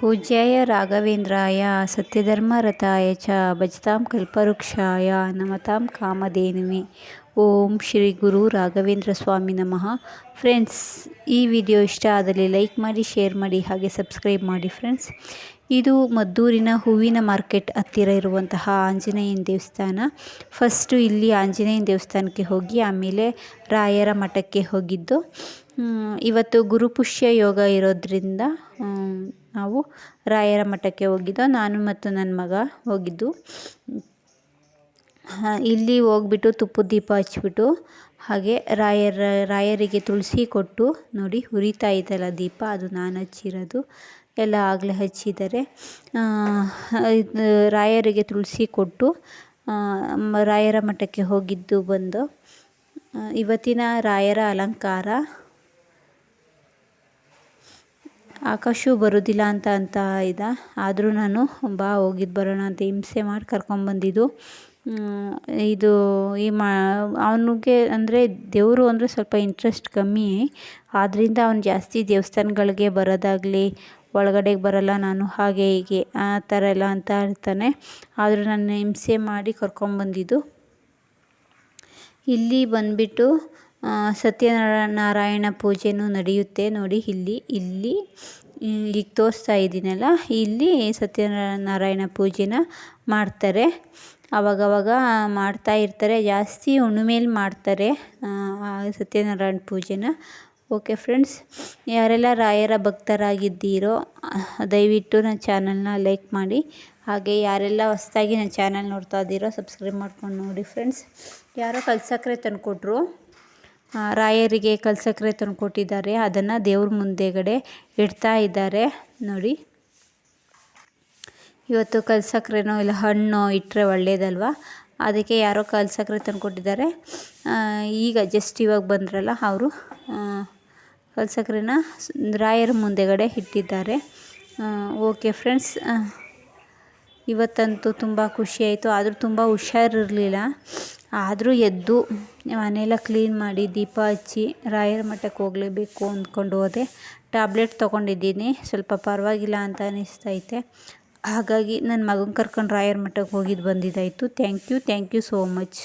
ಪೂಜ್ಯಾಯ ರಾಘವೇಂದ್ರಾಯ ಸತ್ಯಧರ್ಮರತಾಯ ಚ, ಭಜತಾಂ ಕಲ್ಪವೃಕ್ಷಾಯ, ನಮತಾಂ ಕಾಮಧೇನುವೆ. ಓಂ ಶ್ರೀ ಗುರು ರಾಘವೇಂದ್ರ ಸ್ವಾಮಿ ನಮಃ. ಫ್ರೆಂಡ್ಸ್, ಈ ವಿಡಿಯೋ ಇಷ್ಟ ಆದಲ್ಲಿ ಲೈಕ್ ಮಾಡಿ, ಶೇರ್ ಮಾಡಿ, ಹಾಗೆ ಸಬ್ಸ್ಕ್ರೈಬ್ ಮಾಡಿ ಫ್ರೆಂಡ್ಸ್. ಇದು ಮದ್ದೂರಿನ ಹೂವಿನ ಮಾರ್ಕೆಟ್ ಹತ್ತಿರ ಇರುವಂತಹ ಆಂಜನೇಯನ ದೇವಸ್ಥಾನ. ಫಸ್ಟು ಇಲ್ಲಿ ಆಂಜನೇಯನ ದೇವಸ್ಥಾನಕ್ಕೆ ಹೋಗಿ, ಆಮೇಲೆ ರಾಯರ ಮಠಕ್ಕೆ ಹೋಗಿದ್ದು. ಇವತ್ತು ಗುರುಪುಷ್ಯ ಯೋಗ ಇರೋದ್ರಿಂದ ನಾವು ರಾಯರ ಮಠಕ್ಕೆ ಹೋಗಿದ್ದೋ, ನಾನು ಮತ್ತು ನನ್ನ ಮಗ ಹೋಗಿದ್ದು. ಇಲ್ಲಿ ಹೋಗ್ಬಿಟ್ಟು ತುಪ್ಪದ ದೀಪ ಹಚ್ಬಿಟ್ಟು ಹಾಗೆ ರಾಯರ, ರಾಯರಿಗೆ ತುಳಸಿ ಕೊಟ್ಟು ನೋಡಿ ಉರಿತಾ ಇದೆಯಲ್ಲ ದೀಪ, ಅದು ನಾನು ಹಚ್ಚಿರೋದು. ಎಲ್ಲ ಆಗಲೇ ಹಚ್ಚಿದ್ದಾರೆ. ರಾಯರಿಗೆ ತುಳಸಿ ಕೊಟ್ಟು ರಾಯರ ಮಠಕ್ಕೆ ಹೋಗಿದ್ದು ಬಂದು ಇವತ್ತಿನ ರಾಯರ ಅಲಂಕಾರ ಆಕಾಶು ಬರೋದಿಲ್ಲ ಅಂತ ಅಂತ ಇದ್ದ ಆದರೂ ನಾನು ಬಾ ಹೋಗಿದ್ದು ಬರೋಣ ಅಂತ ಹಿಂಸೆ ಮಾಡಿ ಕರ್ಕೊಂಬಂದಿದ್ದು ಇದು ಈ ಮಾ, ಅವನಿಗೆ ಅಂದರೆ ದೇವರು ಅಂದರೆ ಸ್ವಲ್ಪ ಇಂಟ್ರೆಸ್ಟ್ ಕಮ್ಮಿ. ಆದ್ದರಿಂದ ಅವನು ಜಾಸ್ತಿ ದೇವಸ್ಥಾನಗಳಿಗೆ ಬರೋದಾಗಲಿ, ಒಳಗಡೆಗೆ ಬರಲ್ಲ ನಾನು, ಹಾಗೆ ಹೀಗೆ, ಆ ಥರ ಎಲ್ಲ ಅಂತ ಇರ್ತಾನೆ. ಆದರೂ ನಾನು ಹಿಂಸೆ ಮಾಡಿ ಕರ್ಕೊಂಬಂದಿದ್ದು ಇಲ್ಲಿ ಬಂದ್ಬಿಟ್ಟು ಸತ್ಯನಾರಾಯಣ ನಾರಾಯಣ ಪೂಜೆನೂ ನಡೆಯುತ್ತೆ ನೋಡಿ ಇಲ್ಲಿ ಇಲ್ಲಿ ಈಗ ತೋರಿಸ್ತಾ ಇದ್ದೀನಲ್ಲ, ಇಲ್ಲಿ ಸತ್ಯನಾರಾಯಣ ಪೂಜೆನ ಮಾಡ್ತಾರೆ. ಅವಾಗವಾಗ ಮಾಡ್ತಾ ಇರ್ತಾರೆ, ಜಾಸ್ತಿ ಹುಣ್ಣಿಮೇಲೆ ಮಾಡ್ತಾರೆ ಸತ್ಯನಾರಾಯಣ ಪೂಜೆನ. ಓಕೆ ಫ್ರೆಂಡ್ಸ್ ಯಾರೆಲ್ಲ ರಾಯರ ಭಕ್ತರಾಗಿದ್ದೀರೋ, ದಯವಿಟ್ಟು ನನ್ನ ಚಾನಲ್ನ ಲೈಕ್ ಮಾಡಿ. ಹಾಗೆ ಯಾರೆಲ್ಲ ಹೊಸ್ದಾಗಿ ನನ್ನ ಚಾನಲ್ ನೋಡ್ತಾ ಇದ್ದೀರೋ ಸಬ್ಸ್ಕ್ರೈಬ್ ಮಾಡ್ಕೊಂಡು ನೋಡಿ ಫ್ರೆಂಡ್ಸ್ ಯಾರೋ ಕಲ್ಸಕ್ರೆ ತಂದುಕೊಟ್ರು ರಾಯರಿಗೆ ಕಲ್ಸಕ್ಕರೆ ತಂದುಕೊಟ್ಟಿದ್ದಾರೆ ಅದನ್ನು ದೇವ್ರ ಮುಂದೆಗಡೆ ಇಡ್ತಾ ಇದ್ದಾರೆ. ನೋಡಿ. ಇವತ್ತು ಕಲ್ಸಕ್ಕರೆನೋ ಇಲ್ಲ, ಹಣ್ಣು ಇಟ್ಟರೆ ಒಳ್ಳೇದಲ್ವ? ಅದಕ್ಕೆ ಯಾರೋ ಕಲ್ಸಕ್ಕರೆ ತಂದುಕೊಟ್ಟಿದ್ದಾರೆ ಈಗ ಜಸ್ಟ್ ಇವಾಗ ಬಂದ್ರಲ್ಲ ಅವರು ಕಲ್ಸಕ್ರೆನ ರಾಯರ ಮುಂದೆಗಡೆ ಇಟ್ಟಿದ್ದಾರೆ. ಓಕೆ ಫ್ರೆಂಡ್ಸ್ ಇವತ್ತಂತೂ ತುಂಬ ಖುಷಿಯಾಯಿತು ಆದರೂ ತುಂಬ ಹುಷಾರಿರಲಿಲ್ಲ ಆದರೂ ಎದ್ದು ಮನೆಯೆಲ್ಲ ಕ್ಲೀನ್ ಮಾಡಿ ದೀಪ ಹಚ್ಚಿ ರಾಯರ ಮಠಕ್ಕೆ ಹೋಗಲೇಬೇಕು ಅಂದ್ಕೊಂಡು ಹೋದೆ. ಟ್ಯಾಬ್ಲೆಟ್ ತೊಗೊಂಡಿದ್ದೀನಿ. ಸ್ವಲ್ಪ ಪರವಾಗಿಲ್ಲ ಅಂತ ಅನ್ನಿಸ್ತೈತೆ ಹಾಗಾಗಿ ನನ್ನ ಮಗನ ಕರ್ಕೊಂಡು ರಾಯರ ಮಠಕ್ಕೆ ಹೋಗಿದ್ದು ಬಂದಿದ್ದಾಯಿತು thank you thank you so much